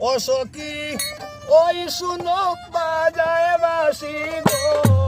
ও সখী ওই শুনো বাজায় বাসি গো।